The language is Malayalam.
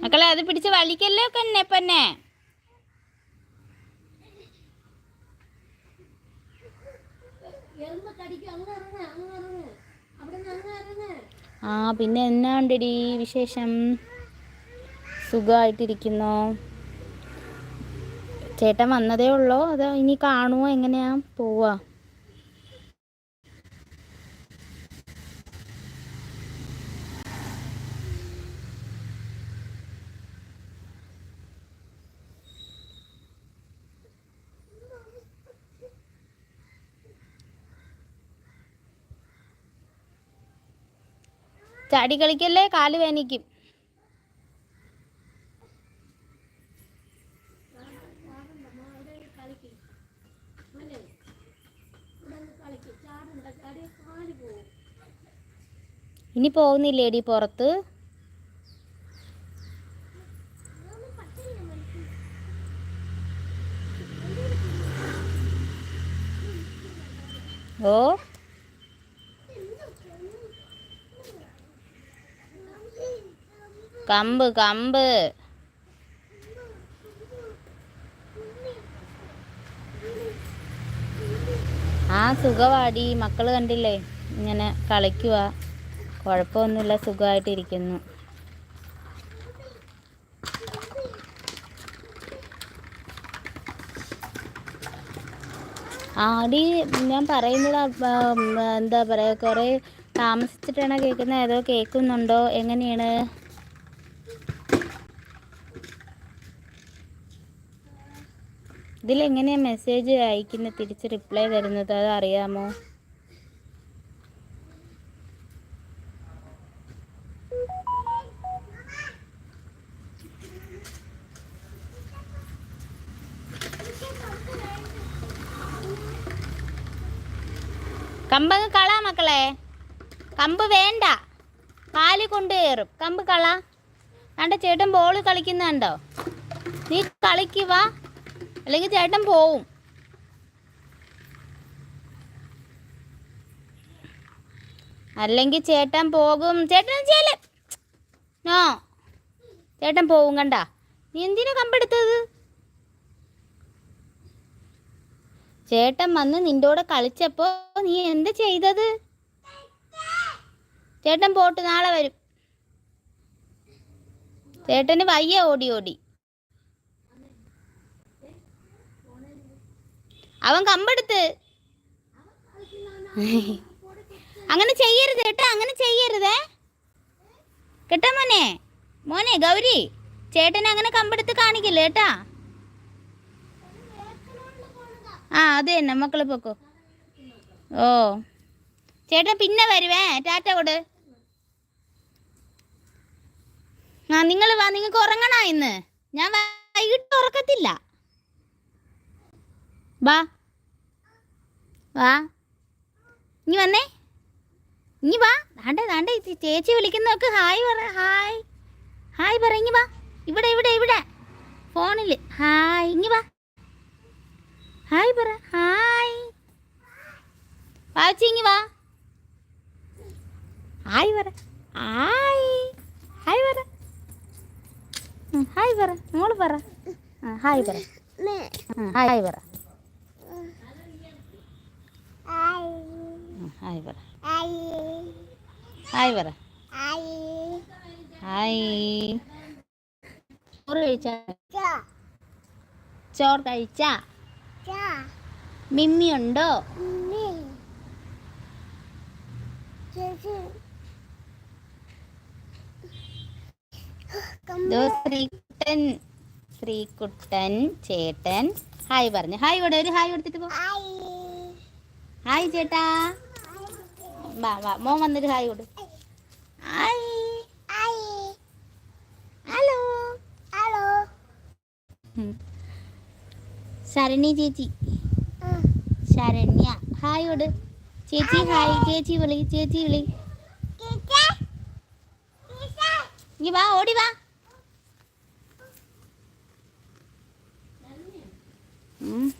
മക്കളെ അത് പിടിച്ച് വലിക്കല്ലേ കന്നെ പന്നെ ആ പിന്നെ എന്നാ ഉണ്ടെടി വിശേഷം? സുഖമായിട്ടിരിക്കുന്നു ചേട്ടൻ വന്നതേ ഉള്ളോ? അതോ ഇനി കാണുമോ എങ്ങനെയാ പോവാ? ചാടി കളിക്കല്ലേ? കാൽ വേനിക്കും. ഇനി പോകുന്നില്ലേടി പുറത്ത്? ഓ? കമ്പ് കമ്പ്. ആ സുഖവാടി. മക്കൾ കണ്ടില്ലേ? ഇങ്ങനെ കളിക്കുക കുഴപ്പമൊന്നുമില്ല സുഖമായിട്ടിരിക്കുന്നു. ആടി ഞാൻ പറയുന്നത് എന്താ പറയുക കുറേ താമസിച്ചിട്ടാണ് കേൾക്കുന്നത് ഏതോ കേൾക്കുന്നുണ്ടോ? എങ്ങനെയാണ്? ഇതിലെങ്ങനെയാ മെസ്സേജ് അയക്കുന്ന? തിരിച്ച് റിപ്ലൈ തരുന്നത് അത് അറിയാമോ? കമ്പങ്ങ് കള മക്കളെ. കമ്പ് വേണ്ട. കാൽ കൊണ്ട് കയറും. കമ്പ് കള. കണ്ട ചേട്ടൻ ബോൾ കളിക്കുന്നുണ്ടോ? നീ കളിക്കുക അല്ലെങ്കിൽ ചേട്ടൻ പോവും. അല്ലെങ്കിൽ ചേട്ടൻ പോകും. ചേട്ടൻ ചെയ്യൽ? നോ. ചേട്ടൻ പോവും കണ്ട. നീ എന്തിനാ കമ്പെടുത്തത് ചേട്ടൻ വന്ന് നിന്റെ കൂടെ കളിച്ചപ്പോ നീ എന്താ ചെയ്തത്? ചേട്ടൻ പോട്ട് നാളെ വരും. ചേട്ടന് വയ്യ ഓടി ഓടി. അവൻ കമ്പെടുത്ത്. അങ്ങനെ ചെയ്യരുത് കേട്ടോ അങ്ങനെ ചെയ്യരുതേ. കേട്ടോ മോനെ? മോനെ ഗൗരി ചേട്ടനെ അങ്ങനെ കമ്പെടുത്ത് കാണിക്കില്ല കേട്ടാ? ആ അത് തന്നെ മക്കൾ പൊക്കോ. ഓ. ചേട്ടൻ പിന്നെ വരുവേ ടാറ്റ കൊട്. ആ നിങ്ങൾ വാ നിങ്ങൾക്ക് ഉറങ്ങണോ ഇന്ന്? ഞാൻ വൈകിട്ട് ഉറക്കത്തില്ല. വാ. വാ. ഇനി വന്നേ. ഇനി വാ. ദാണ്ടേ ദാണ്ടേ ചേച്ചി വിളിക്കുന്നവർക്ക് ഹായ് പറ ഹായ്. ഹായ് പറ ഇനി വാ. ഇവിടെ ഇവിടെ ഇവിടെ. ഫോണിൽ ഹായ് ഇനി വാ. ഹായ് പറ ഹായ്. വാച്ചി ഇനി വാ. ഹായ് പറ ഹായ്. ഹായ് പറ. ഹായ് പറ മോൾ പറ. ഹായ് പറ. ഹായ് പറ. ഹായ് പറ. ഹായ്. പറ. ഹായ്. ചോറ് കഴിച്ച? ചോറ് കഴിച്ചാ? മിമ്മി ഉണ്ടോ? ശ്രീകുട്ടൻ ശ്രീകുട്ടൻ ചേട്ടൻ. ഹായ് പറഞ്ഞു. ഹായ് ഇവിടെ ഒരു ഹായ് കൊടുത്തിട്ട് പോ. ഹായ് ചേട്ടാ. വാ വാ മോൻ വന്നൊരു ഹായ് കൊടു. ഹായ്. ഹലോ. ഹലോ. ശരണി ചേച്ചി. ശരണ്യ. ഹായ് കൊടു ചേച്ചി ഹായ് ചേച്ചി വിളി ചേച്ചി വിളി. നീ വാ ഓടി വാ. ഉം.